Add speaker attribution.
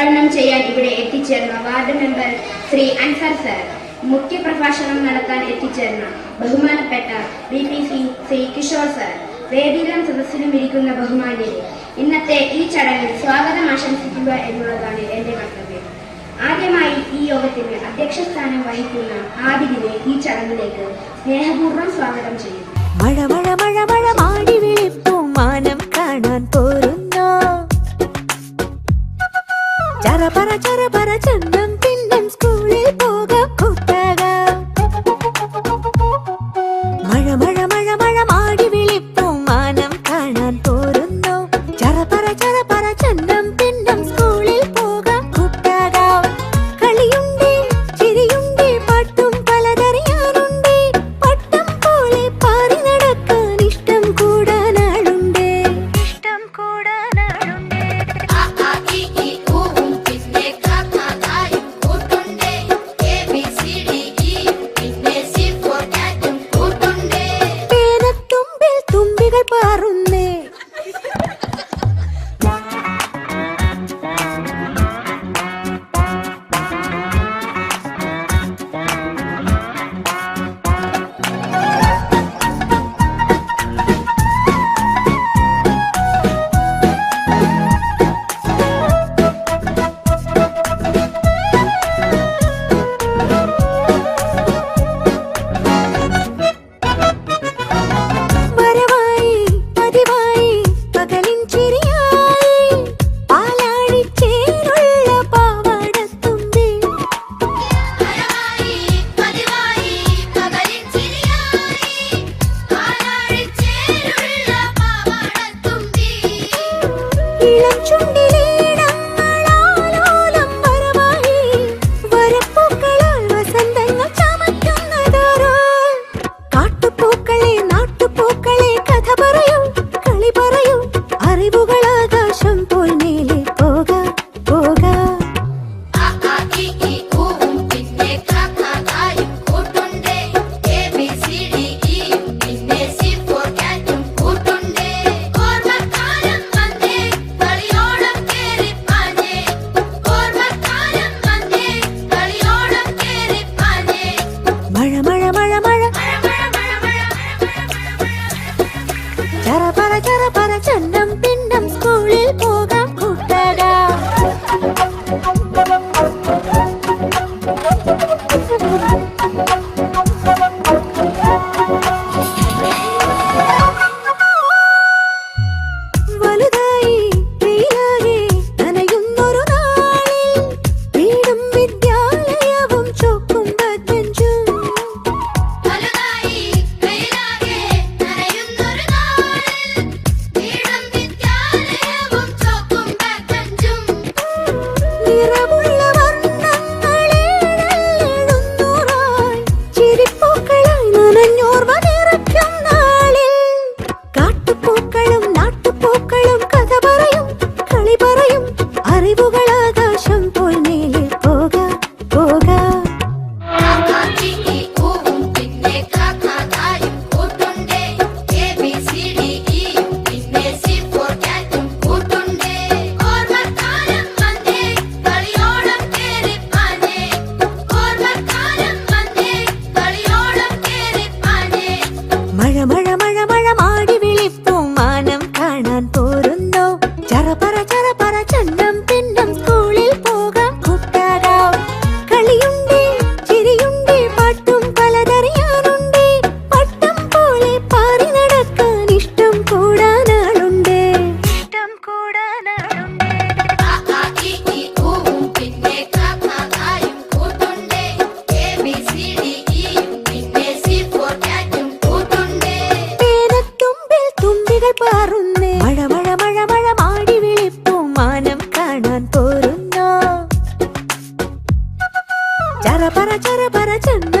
Speaker 1: ഉദ്ഘാടനം ചെയ്യാൻ ഇവിടെ എത്തിച്ചേർന്ന ward member Shri Ansar sir മുഖ്യ പ്രഭാഷണം നടത്താൻ എത്തിച്ചേർന്ന ബഹുമാനപ്പെട്ട B P C Shri Kishore sir വേദിയിലും സദസ്സിലും ഇരിക്കുന്ന ബഹുമാന്യരെ ഇന്നത്തെ ഈ ചടങ്ങിൽ സ്വാഗതം ആശംസിക്കുക എന്നുള്ളതാണ് എന്റെ കർത്തവ്യം. ആദ്യമായി ഈ യോഗത്തിന് അധ്യക്ഷസ്ഥാനം വഹിക്കുന്ന ആദിലിനെ ഈ ചടങ്ങിലേക്ക് സ്നേഹപൂർവം സ്വാഗതം ചെയ്യുന്നു.
Speaker 2: മഴ മഴ മഴ മഴ മാടി വിളിപ്പും മാനം കാണാൻ പോരും But I para 一览众 пука കാണാൻ പോരുന്ന ചരപര ചരപര ചെന്ന